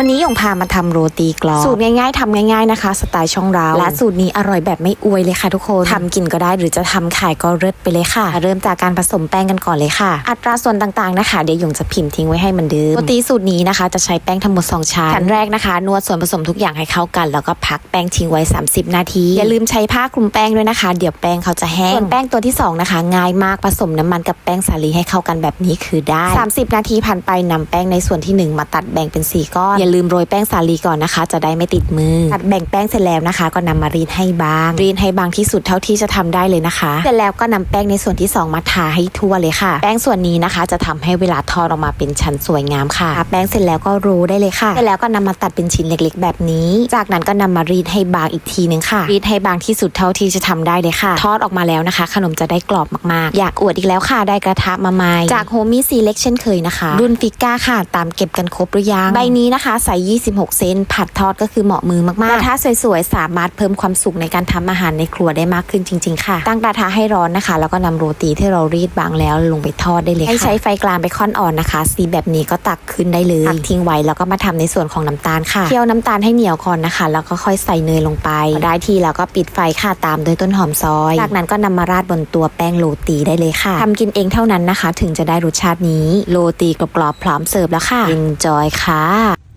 วันนี้หยงพามาทำโรตีกรอบสูตรง่ายๆทำง่ายๆนะคะ สไตล์ช่องเราและสูตรนี้อร่อยแบบไม่อวยเลยค่ะทุกคนทำกินก็ได้หรือจะทำขายก็เลิศไปเลยค่ะ เริ่มจากการผสมแป้งกันก่อนเลยค่ะ อัตราส่วนต่างๆนะคะ เดี๋ยวหยงจะพิมพ์ทิ้งไว้ให้เหมันเดิมโรตีสูตรนี้นะคะ จะใช้แป้งทั้งหมด2ชั้นขั้นแรกนะคะ นวดส่วนผสมทุกอย่างให้เข้ากัน แล้วก็พักแป้งทิ้งไว้ 30 นาทีอย่าลืมใช้ผ้าคลุมแป้งด้วยนะคะ เดี๋ยวแป้งเขาจะแห้งส่วนแป้งตัวที่สองนะคะง่ายมากผสมน้ำมันกับแป้งสาลีให้เข้ากันแบบนี้คือได้ 30 นาทีผ่านไปนำแป้งในส่วนที่หนึ่งมาตัดแบ่งเป็นสี่ก้อนอย่าลืมโรยแป้งสาลีก่อนนะคะ จะได้ไม่ติดมือตัดแบ่งแป้งเสร็จแล้วนะคะ ก็นำมารีดให้บางรีดให้บางที่สุดเท่าที่จะทำได้เลยนะคะ เสร็จแล้วก็นำแป้งในส่วนที่ 2 มาทาให้ทั่วเลยค่ะ แป้งส่วนนี้นะคะ จะทำให้เวลาทอดออกมาเป็นชั้นสวยงามค่ะทาแป้งเสร็จแล้วก็โรลได้เลยค่ะ เสร็จแล้วก็นำมาตัดเป็นชิ้นเล็กๆ แบบนี้ จากนั้นก็นำมารีดให้บางอีกทีนึงค่ะ รีดให้บางที่สุดเท่าที่จะทำได้เลยค่ะ ทอดออกมาแล้วนะคะ ขนมจะได้กรอบมากๆ อยากอวดอีกแล้วค่ะได้กระทะมาใหม่จากโฮมี่ซีเล็กเช่นเคยนะคะ รุ่นฟิก้าค่ะ ตามเก็บกันครบหรือยังใบนี้นะคะใส่ 26 เซน ผัดทอดก็คือเหมาะมือมากๆกระทะสวยๆ สามารถเพิ่มความสุขในการทำอาหารในครัวได้มากขึ้นจริง ๆ ค่ะ ตั้งกระทะให้ร้อนนะคะ แล้วก็นำโรตีที่เรารีดบางแล้วลงไปทอดได้เลยค่ะ ให้ใช้ไฟกลางไปค่อนอ่อนนะคะ สีแบบนี้ก็ตักขึ้นได้เลยตักทิ้งไว้แล้วก็มาทำในส่วนของน้ำตาลค่ะ เคี่ยวน้ำตาลให้เหนียวก่อนนะคะ แล้วก็ค่อยใส่เนยลงไป ได้ที่แล้วก็ปิดไฟค่ะตามด้วยต้นหอมซอย จากนั้นก็นำมาราดบนตัวแป้งโรตีได้เลยค่ะทำกินเองเท่านั้นนะคะ ถึงจะได้รสชาตินี้ โรตีกรอบๆพร้อมเสิร์ฟแล้วค่ะ enjoy ค่ะ